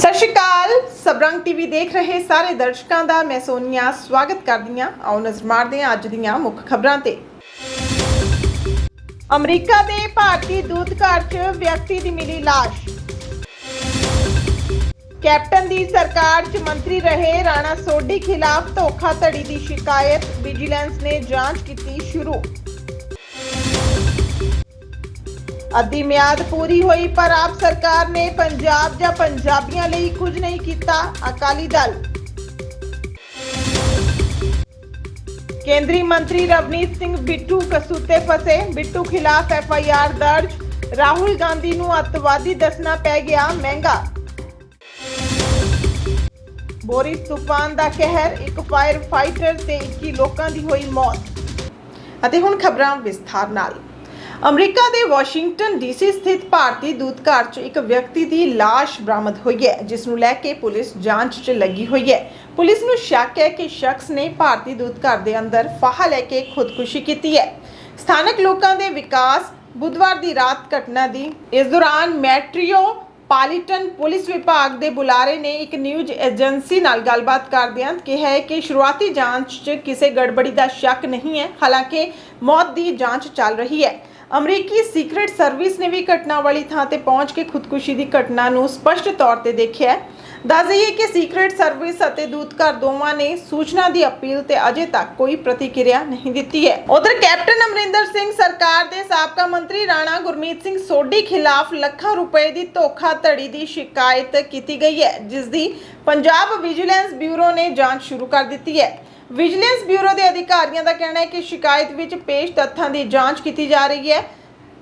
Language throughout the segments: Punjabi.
ਸਤਿ ਸ਼੍ਰੀ ਅਕਾਲ। ਸਬਰੰਗ ਟੀਵੀ ਦੇਖ ਰਹੇ ਸਾਰੇ ਦਰਸ਼ਕਾਂ ਦਾ ਮੈਂ ਸੋਨੀਆ। ਸਵਾਗਤ ਕਰਦੀ ਹਾਂ ਆਓ ਨਜ਼ਰ ਮਾਰਦੇ ਹਾਂ ਅੱਜ ਦੀਆਂ ਮੁੱਖ ਖਬਰਾਂ ਤੇ। ਅਮਰੀਕਾ ਦੇ ਭਾਰਤੀ ਦੂਤ ਘਰ 'ਚ ਵਿਅਕਤੀ ਦੀ ਮਿਲੀ ਲਾਸ਼। ਕੈਪਟਨ ਦੀ ਸਰਕਾਰ 'ਚ ਮੰਤਰੀ ਰਹੇ ਰਾਣਾ ਸੋਢੀ ਖਿਲਾਫ ਧੋਖਾਧੜੀ ਦੀ ਸ਼ਿਕਾਇਤ। ਵਿਜੀਲੈਂਸ ਨੇ ਜਾਂਚ ਕੀਤੀ ਸ਼ੁਰੂ। ਅੱਧੀ ਮਿਆਦ ਪੂਰੀ ਹੋਈ, ਪਰ ਆਪ ਸਰਕਾਰ ਨੇ ਪੰਜਾਬ ਜਾਂ ਪੰਜਾਬੀਆਂ ਲਈ ਕੁਝ ਨਹੀਂ ਕੀਤਾ। ਅਕਾਲੀ ਦਲ। ਕੇਂਦਰੀ ਮੰਤਰੀ ਰਵਨੀਤ ਸਿੰਘ ਬਿੱਟੂ ਕਸੂਤੇ ਫਸੇ। ਬਿੱਟੂ ਖਿਲਾਫ ਐਫ ਆਈ ਆਰ ਦਰਜ। ਰਾਹੁਲ ਗਾਂਧੀ ਨੂੰ ਅੱਤਵਾਦੀ ਦੱਸਣਾ ਪੈ ਗਿਆ ਮਹਿੰਗਾ। ਬੋਰਿਸ ਤੂਫਾਨ ਦਾ ਕਹਿਰ। ਇੱਕ ਫਾਇਰ ਫਾਈਟਰ ਤੇ 21 ਲੋਕਾਂ ਦੀ ਹੋਈ ਮੌਤ। ਅਤੇ ਹੁਣ ਖਬਰਾਂ ਵਿਸਥਾਰ ਨਾਲ। ਅਮਰੀਕਾ ਦੇ ਵਾਸ਼ਿੰਗਟਨ ਡੀਸੀ ਸਥਿਤ ਭਾਰਤੀ ਦੂਤ ਘਰ 'ਚ ਇੱਕ ਵਿਅਕਤੀ ਦੀ ਲਾਸ਼ ਬਰਾਮਦ ਹੋਈ ਹੈ, ਜਿਸ ਨੂੰ ਲੈ ਕੇ ਪੁਲਿਸ ਜਾਂਚ 'ਚ ਲੱਗੀ ਹੋਈ ਹੈ। ਪੁਲਿਸ ਨੂੰ ਸ਼ੱਕ ਹੈ ਕਿ ਸ਼ਖਸ ਨੇ ਭਾਰਤੀ ਦੂਤ ਘਰ ਦੇ ਅੰਦਰ ਫਾਹਾ ਲੈ ਕੇ ਖੁਦਕੁਸ਼ੀ ਕੀਤੀ ਹੈ। ਸਥਾਨਕ ਲੋਕਾਂ ਦੇ ਵਿਕਾਸ ਬੁੱਧਵਾਰ ਦੀ ਰਾਤ ਘਟਨਾ ਦੀ, ਇਸ ਦੌਰਾਨ ਮੈਟਰੀਓ ਪਾਲੀਟਨ ਪੁਲਿਸ ਵਿਭਾਗ ਦੇ ਬੁਲਾਰੇ ਨੇ ਇੱਕ ਨਿਊਜ਼ ਏਜੰਸੀ ਨਾਲ ਗੱਲਬਾਤ ਕਰਦਿਆਂ ਕਿਹਾ ਹੈ ਕਿ ਸ਼ੁਰੂਆਤੀ ਜਾਂਚ 'ਚ ਕਿਸੇ ਗੜਬੜੀ ਦਾ ਸ਼ੱਕ ਨਹੀਂ ਹੈ, ਹਾਲਾਂਕਿ ਮੌਤ ਦੀ ਜਾਂਚ ਚੱਲ ਰਹੀ ਹੈ। ਅਮਰੀਕੀ ਸੀਕ੍ਰੀਟ ਸਰਵਿਸ ਨੇ ਵੀ ਘਟਨਾ ਵਾਲੀ ਥਾਂ ਤੇ ਪਹੁੰਚ ਕੇ ਖੁਦਕੁਸ਼ੀ ਦੀ ਘਟਨਾ ਨੂੰ ਸਪਸ਼ਟ ਤੌਰ ਤੇ ਦੇਖਿਆ ਹੈ। ਦੱਸ ਦਈਏ ਕਿ ਸੀਕ੍ਰੀਟ ਸਰਵਿਸ ਅਤੇ ਦੂਤਘਰ ਦੋਵਾਂ ਨੇ ਸੂਚਨਾ ਦੀ ਅਪੀਲ ਤੇ ਅਜੇ ਤੱਕ ਕੋਈ ਪ੍ਰਤੀਕਿਰਿਆ ਨਹੀਂ ਦਿੱਤੀ ਹੈ। ਉਧਰ ਕੈਪਟਨ ਅਮਰਿੰਦਰ ਸਿੰਘ ਸਰਕਾਰ ਦੇ ਸਾਬਕਾ ਮੰਤਰੀ ਰਾਣਾ ਗੁਰਮੀਤ ਸਿੰਘ ਸੋਢੀ ਖਿਲਾਫ ਲੱਖਾਂ ਰੁਪਏ ਦੀ ਧੋਖਾਧੜੀ ਦੀ ਸ਼ਿਕਾਇਤ ਕੀਤੀ ਗਈ ਹੈ, ਜਿਸ ਦੀ ਪੰਜਾਬ ਵਿਜੀਲੈਂਸ ਬਿਊਰੋ ਨੇ ਜਾਂਚ ਸ਼ੁਰੂ ਕਰ ਦਿੱਤੀ ਹੈ। ਵਿਜੀਲੈਂਸ ਬਿਊਰੋ ਦੇ ਅਧਿਕਾਰੀਆਂ ਦਾ ਕਹਿਣਾ ਹੈ ਕਿ ਸ਼ਿਕਾਇਤ ਵਿੱਚ ਪੇਸ਼ ਤੱਥਾਂ ਦੀ ਜਾਂਚ ਕੀਤੀ ਜਾ ਰਹੀ ਹੈ।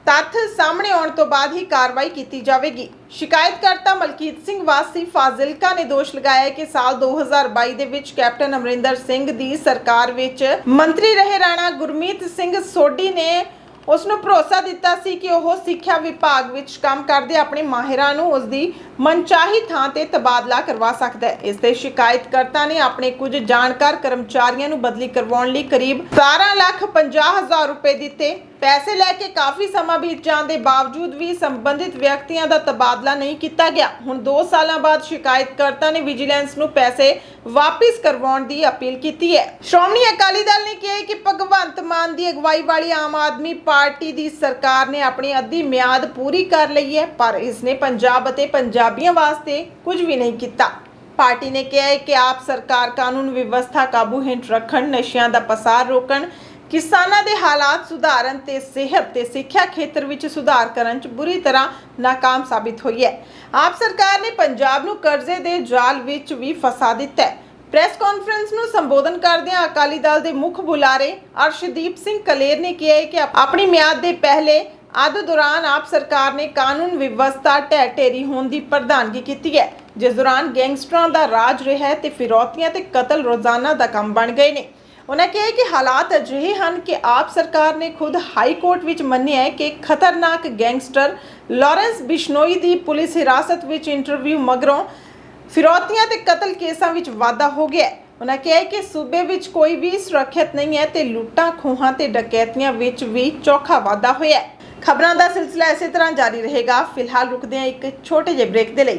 ਤੱਥ ਸਾਹਮਣੇ ਆਉਣ ਤੋਂ ਬਾਅਦ ਹੀ ਕਾਰਵਾਈ ਕੀਤੀ ਜਾਵੇਗੀ। ਸ਼ਿਕਾਇਤਕਰਤਾ ਮਲਕੀਤ ਸਿੰਘ ਵਾਸੀ ਫਾਜ਼ਿਲਕਾ ਨੇ ਦੋਸ਼ ਲਗਾਇਆ ਹੈ ਕਿ ਸਾਲ 2022 ਦੇ ਵਿੱਚ ਕੈਪਟਨ ਅਮਰਿੰਦਰ ਸਿੰਘ ਦੀ ਸਰਕਾਰ ਵਿੱਚ ਮੰਤਰੀ ਰਹੇ ਰਾਣਾ ਗੁਰਮੀਤ ਸਿੰਘ ਸੋਢੀ ਨੇ ਉਸ ਨੂੰ ਭਰੋਸਾ ਦਿੱਤਾ ਸੀ ਕਿ ਉਹ ਸਿੱਖਿਆ ਵਿਭਾਗ ਵਿੱਚ ਕੰਮ ਕਰਦੇ ਆਪਣੇ ਮਾਹਿਰਾਂ ਨੂੰ ਉਸ ਦੀ ਮਨਚਾਹੀ ਥਾਂ ਤੇ ਤਬਾਦਲਾ ਕਰਵਾ ਸਕਦਾ ਹੈ। ਇਸ ਤੇ ਸ਼ਿਕਾਇਤਕਰਤਾ ਨੇ ਆਪਣੇ ਕੁਝ ਜਾਣਕਾਰ ਕਰਮਚਾਰੀਆਂ ਨੂੰ ਬਦਲੀ ਕਰਵਾਉਣ ਲਈ ਕਰੀਬ 17 ਲੱਖ 50 ਹਜ਼ਾਰ ਰੁਪਏ ਦਿੱਤੇ। ਪੈਸੇ ਲੈ ਕੇ ਕਾਫੀ ਸਮਾਂ ਬੀਤ ਜਾਣ ਦੇ ਬਾਵਜੂਦ ਵੀ ਸੰਬੰਧਿਤ ਵਿਅਕਤੀਆਂ ਦਾ ਤਬਾਦਲਾ ਨਹੀਂ ਕੀਤਾ ਗਿਆ। ਹੁਣ 2 ਸਾਲਾਂ ਬਾਅਦ ਸ਼ਿਕਾਇਤਕਰਤਾ ਨੇ ਵਿਜੀਲੈਂਸ ਨੂੰ ਪੈਸੇ ਵਾਪਿਸ ਕਰਵਾਉਣ ਦੀ ਅਪੀਲ ਕੀਤੀ ਹੈ। ਸ਼੍ਰੋਮਣੀ ਅਕਾਲੀ ਦਲ ਨੇ ਕਿਹਾ ਕਿ ਭਗਵੰਤ ਮਾਨ ਦੀ ਅਗਵਾਈ ਵਾਲੀ ਆਮ ਆਦਮੀ ਪਾਰਟੀ ਦੀ ਸਰਕਾਰ ਨੇ ਆਪਣੀ ਅੱਧੀ ਮਿਆਦ ਪੂਰੀ ਕਰ ਲਈ ਹੈ, ਪਰ ਇਸ ਨੇ ਪੰਜਾਬ ਅਤੇ ਪੰਜਾਬੀਆਂ ਵਾਸਤੇ ਕੁਝ ਵੀ ਨਹੀਂ ਕੀਤਾ। ਪਾਰਟੀ ਨੇ ਕਿਹਾ ਹੈ ਕਿ ਆਪ ਸਰਕਾਰ ਕਾਨੂੰਨ ਵਿਵਸਥਾ ਕਾਬੂ ਹੇਠ ਰੱਖਣ, ਨਸ਼ਿਆਂ ਦਾ ਪਸਾਰ ਰੋਕਣ ਕਿਸਾਨਾਂ ਦੇ ਹਾਲਾਤ ਸੁਧਾਰਨ ਤੇ ਸਿਹਤ ਤੇ ਸਿੱਖਿਆ ਖੇਤਰ ਵਿੱਚ ਸੁਧਾਰ ਕਰਨ 'ਚ ਬੁਰੀ ਤਰ੍ਹਾਂ ਨਾਕਾਮ ਸਾਬਿਤ ਹੋਈ ਹੈ। ਆਪ ਸਰਕਾਰ ਨੇ ਪੰਜਾਬ ਨੂੰ ਕਰਜ਼ੇ ਦੇ ਜਾਲ ਵਿੱਚ ਵੀ ਫਸਾ ਦਿੱਤਾ ਹੈ। ਪ੍ਰੈਸ ਕਾਨਫਰੰਸ ਨੂੰ ਸੰਬੋਧਨ ਕਰਦਿਆਂ ਅਕਾਲੀ ਦਲ ਦੇ ਮੁੱਖ ਬੁਲਾਰੇ ਅਰਸ਼ਦੀਪ ਸਿੰਘ ਕਲੇਰ ਨੇ ਕਿਹਾ ਕਿ ਆਪਣੀ ਮਿਆਦ ਦੇ ਪਹਿਲੇ ਅੱਧ ਦੌਰਾਨ ਆਪ ਸਰਕਾਰ ਨੇ ਕਾਨੂੰਨ ਵਿਵਸਥਾ ਢਹਿ ਢੇਰੀ ਹੋਣ ਦੀ ਪ੍ਰਧਾਨਗੀ ਕੀਤੀ ਹੈ। ਜਿਸ ਦੌਰਾਨ ਗੈਂਗਸਟਰਾਂ ਦਾ ਰਾਜ ਰਿਹਾ ਹੈ ਤੇ ਫਿਰੌਤੀਆਂ ਤੇ ਕਤਲ ਰੋਜ਼ਾਨਾ ਦਾ ਕੰਮ ਬਣ ਗਏ ਨੇ। ਉਹਨਾਂ ਕਿਹਾ ਕਿ ਹਾਲਾਤ ਅਜਿਹੇ ਹਨ ਕਿ ਆਪ ਸਰਕਾਰ ਨੇ ਖੁਦ ਹਾਈ ਕੋਰਟ ਵਿੱਚ ਮੰਨਿਆ ਹੈ ਕਿ ਖਤਰਨਾਕ ਗੈਂਗਸਟਰ ਲਾਰੈਂਸ ਬਿਸ਼ਨੋਈ ਦੀ ਪੁਲਿਸ ਹਿਰਾਸਤ ਵਿੱਚ ਇੰਟਰਵਿਊ ਮਗਰੋਂ ਫਿਰੌਤੀਆਂ ਤੇ ਕਤਲ ਕੇਸਾਂ ਵਿੱਚ ਵਾਧਾ ਹੋ ਗਿਆ ਹੈ। ਉਹਨਾਂ ਕਿਹਾ ਕਿ ਸੂਬੇ ਵਿੱਚ ਕੋਈ ਵੀ ਸੁਰੱਖਿਅਤ ਨਹੀਂ ਹੈ ਤੇ ਲੁੱਟਾਂ, ਖੋਹਾਂ ਤੇ ਡਕੈਤੀਆਂ ਵਿੱਚ ਵੀ ਚੌਖਾ ਵਾਧਾ ਹੋਇਆ ਹੈ। ਖਬਰਾਂ ਦਾ ਸਿਲਸਿਲਾ ਇਸੇ ਤਰ੍ਹਾਂ ਜਾਰੀ ਰਹੇਗਾ। ਫਿਲਹਾਲ ਰੁਕਦੇ ਹਾਂ ਇੱਕ ਛੋਟੇ ਜਿਹੇ ਬ੍ਰੇਕ ਦੇ ਲਈ।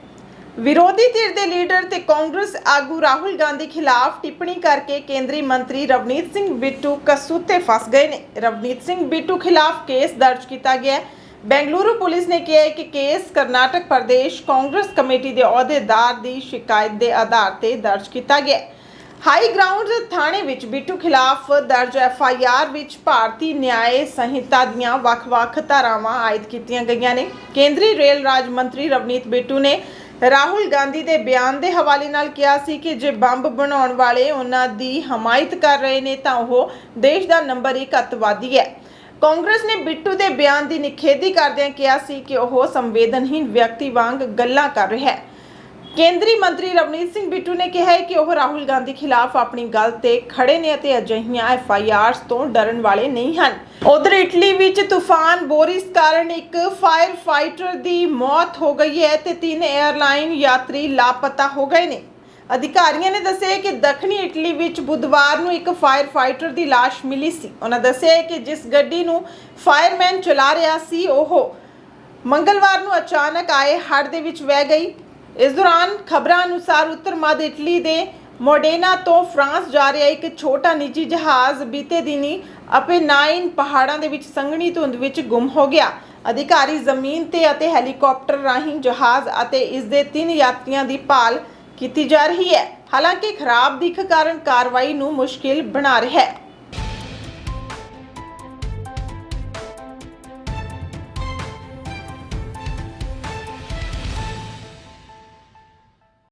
ਵਿਰੋਧੀ ਧਿਰ ਦੇ ਲੀਡਰ ਤੇ ਕਾਂਗਰਸ ਆਗੂ ਰਾਹੁਲ ਗਾਂਧੀ ਖਿਲਾਫ ਟਿੱਪਣੀ ਕਰਕੇ ਕੇਂਦਰੀ ਮੰਤਰੀ ਰਵਨੀਤ ਸਿੰਘ ਬਿੱਟੂ ਕਸੂਤੇ ਫਸ ਗਏ ਨੇ। ਰਵਨੀਤ ਸਿੰਘ ਬਿੱਟੂ ਖਿਲਾਫ ਕੇਸ ਦਰਜ ਕੀਤਾ ਗਿਆ ਹੈ। ਬੈਂਗਲੁਰੂ ਪੁਲਿਸ ਨੇ ਕਿਹਾ ਹੈ ਕਿ case Karnataka Pradesh Congress Committee ਦੇ ਅਹੁਦੇਦਾਰ ਦੀ ਸ਼ਿਕਾਇਤ ਦੇ ਆਧਾਰ ਤੇ ਦਰਜ ਕੀਤਾ ਗਿਆ ਹੈ। ਹਾਈ ਗਰਾਊਂਡ ਥਾਣੇ ਵਿੱਚ ਬਿੱਟੂ ਖਿਲਾਫ ਦਰਜ ਐਫ ਆਈ ਆਰ ਵਿੱਚ ਭਾਰਤੀ ਨਿਆਏ ਸੰਹਿਤਾ ਦੀਆਂ ਵੱਖ-ਵੱਖ ਧਾਰਾਵਾਂ ਆਇਦ ਕੀਤੀਆਂ ਗਈਆਂ ਨੇ। ਕੇਂਦਰੀ ਰੇਲ ਰਾਜ ਮੰਤਰੀ ਰਵਨੀਤ ਬਿੱਟੂ ਨੇ ਰਾਹੁਲ ਗਾਂਧੀ ਦੇ ਬਿਆਨ ਦੇ ਹਵਾਲੇ ਨਾਲ ਕਿਹਾ ਸੀ ਕਿ ਜੇ ਬੰਬ ਬਣਾਉਣ ਵਾਲੇ ਉਹਨਾਂ ਦੀ ਹਮਾਇਤ ਕਰ ਰਹੇ ਨੇ ਤਾਂ ਉਹ ਦੇਸ਼ ਦਾ ਨੰਬਰ 1 ਅੱਤਵਾਦੀ ਹੈ। ਕਾਂਗਰਸ ਨੇ ਬਿੱਟੂ ਦੇ ਬਿਆਨ ਦੀ ਨਿਖੇਧੀ ਕਰਦਿਆਂ ਕਿਹਾ ਸੀ ਕਿ ਉਹ ਸੰਵੇਦਨਹੀਨ ਵਿਅਕਤੀ ਵਾਂਗ ਗੱਲਾਂ ਕਰ ਰਿਹਾ ਹੈ। ਕੇਂਦਰੀ ਮੰਤਰੀ ਰਵਨੀਤ ਸਿੰਘ ਬਿੱਟੂ ਨੇ ਕਿਹਾ ਹੈ ਕਿ ਉਹ ਰਾਹੁਲ ਗਾਂਧੀ ਖਿਲਾਫ ਆਪਣੀ ਗੱਲ ਤੇ ਖੜੇ ਨੇ ਅਤੇ ਅਜਿਹੀਆਂ ਐਫ ਆਈ ਆਰਸ ਤੋਂ ਡਰਨ ਵਾਲੇ ਨਹੀਂ ਹਨ। ਉਧਰ ਇਟਲੀ ਵਿੱਚ ਤੂਫਾਨ ਬੋਰਿਸ ਕਾਰਨ ਇੱਕ ਫਾਇਰ ਫਾਈਟਰ ਦੀ ਮੌਤ ਹੋ ਗਈ ਹੈ ਤੇ ਤਿੰਨ 에ਅਰਲਾਈਨ ਯਾਤਰੀ ਲਾਪਤਾ ਹੋ ਗਏ ਨੇ। ਅਧਿਕਾਰੀਆਂ ਨੇ ਦੱਸਿਆ ਕਿ ਦੱਖਣੀ ਇਟਲੀ ਵਿੱਚ ਬੁੱਧਵਾਰ ਨੂੰ ਇੱਕ ਫਾਇਰ ਫਾਈਟਰ ਦੀ ਲਾਸ਼ ਮਿਲੀ ਸੀ। ਉਹਨਾਂ ਦੱਸਿਆ ਹੈ ਕਿ ਜਿਸ ਗੱਡੀ ਨੂੰ ਫਾਇਰਮੈਨ ਚਲਾ ਰਿਹਾ ਸੀ, ਉਹ ਮੰਗਲਵਾਰ ਨੂੰ ਅਚਾਨਕ ਆਏ ਹੜ੍ਹ ਦੇ ਵਿੱਚ ਵਹਿ ਗਈ। ਇਸ ਦੌਰਾਨ ਖਬਰਾਂ ਅਨੁਸਾਰ ਉੱਤਰ ਮੱਧ ਇਟਲੀ ਦੇ ਮੋਡੇਨਾ ਤੋਂ ਫਰਾਂਸ ਜਾ ਰਿਹਾ ਇੱਕ ਛੋਟਾ ਨਿੱਜੀ ਜਹਾਜ਼ ਬੀਤੇ ਦਿਨੀ ਅਪੇਨਾਈਨ ਪਹਾੜਾਂ ਦੇ ਵਿੱਚ ਸੰਘਣੀ ਧੁੰਦ ਵਿੱਚ ਗੁੰਮ ਹੋ ਗਿਆ। ਅਧਿਕਾਰੀ ਜ਼ਮੀਨ ਤੇ ਅਤੇ ਹੈਲੀਕਾਪਟਰ ਰਾਹੀਂ ਜਹਾਜ਼ ਅਤੇ ਇਸ ਦੇ ਤਿੰਨ ਯਾਤਰੀਆਂ ਦੀ ਭਾਲ ਕੀਤੀ ਜਾ ਰਹੀ ਹੈ। ਹਾਲਾਂਕਿ ਖਰਾਬ ਦਿੱਖ ਕਾਰਨ ਕਾਰਵਾਈ ਨੂੰ ਮੁਸ਼ਕਿਲ ਬਣਾ ਰਿਹਾ ਹੈ।